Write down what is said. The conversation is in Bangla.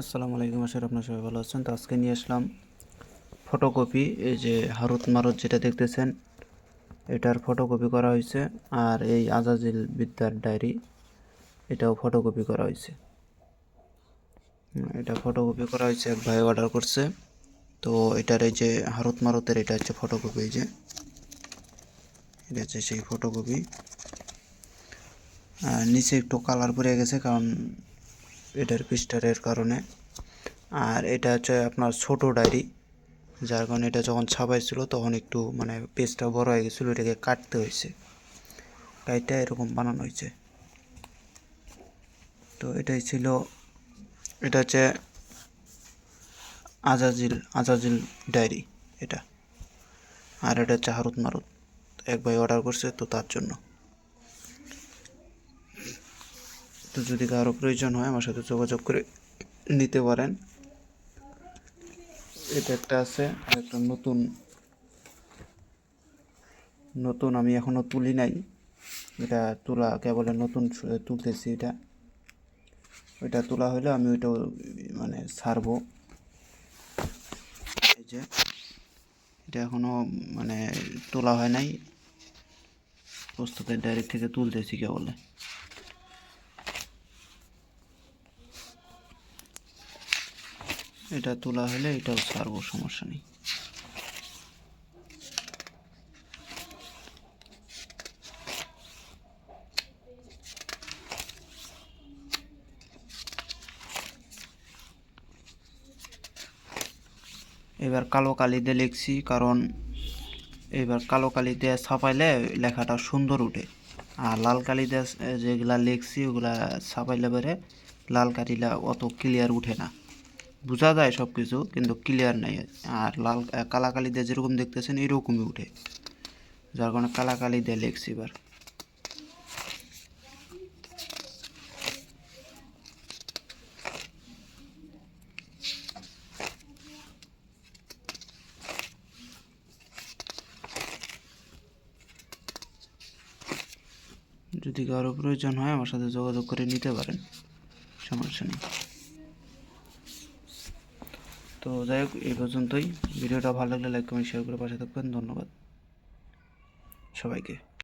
আসসালামু আলাইকুম আশার আপনার সবাই ভালো আছেন। তো আজকে নিয়ে আসলাম ফটোকপি এই যে হারুত মারুত যেটা দেখতেছেন, এটার ফটোকপি করা হয়েছে। আর এই আজাজিল বিদ্যার ডায়েরি, এটাও ফটোকপি করা হয়েছে। এটা ফটোকপি করা হয়েছে, এক ভাই অর্ডার করছে। তো এটার এই যে হারুত মারুতের, এটা হচ্ছে ফটোকপি এই যে। এটা হচ্ছে সেই ফটোকপি নিচে একটু কালার পড়ে গেছে, কারণ এটার পিস্টারের কারণে। আর এটা হচ্ছে আপনার ছোট ডায়েরি, যার কারণে এটা যখন ছাপাইছিল তখন একটু মানে পেজটা বড় হয়ে গেছিল, এটাকে কাটতে হয়েছে। কাইটা এরকম বানানো হয়েছে। তো এটাই ছিল, এটা হচ্ছে আজাজিল আজাজিল ডায়েরি এটা। আর এটা হচ্ছে হারুত মারুত এক ভাই অর্ডার করছে তো তার জন্য। তো যদি কারও প্রয়োজন হয় আমার সাথে যোগাযোগ করে নিতে পারেন। এটা একটা আছে একটা নতুন। নতুন আমি এখনও তুলি নাই। এটা তোলা কেবল নতুন তুলতেছি এটা। ওইটা তোলা হলে আমি ওইটা মানে ছাড়বো এই যে, এটা এখনও মানে তোলা হয় নাই। প্রস্তুতের ডাইরেক্ট থেকে তুলতেছি কেবলে। এটা তোলা হলে এটাও ছাড়বো, সমস্যা নেই। এবার কালো কালি দিয়ে লিখছি, কারণ এবার কালো কালি দিয়ে ছাপাইলে লেখাটা সুন্দর উঠে। আর লাল কালি দিয়ে যেগুলা লিখছি, ওগুলা ছাপাইলে পরে লাল কালিটা অত ক্লিয়ার উঠে না। বোঝা যায় সব কিছু কিন্তু ক্লিয়ার নাই। আর লাল কালাকালি দিয়ে যেরকম দেখতেছেন, এরকমই উঠে। যার কারণে কালাকালি দিয়ে লিখছি এবার। যদি কারও প্রয়োজন হয়, আমার সাথে যোগাযোগ করে নিতে পারেন। সমস্যা নেই। তো যাই হোক, এই পর্যন্তই। ভিডিওটা ভালো লাগলে লাইক কমেন্ট শেয়ার করে পাশে থাকবেন। ধন্যবাদ। সবাইকে।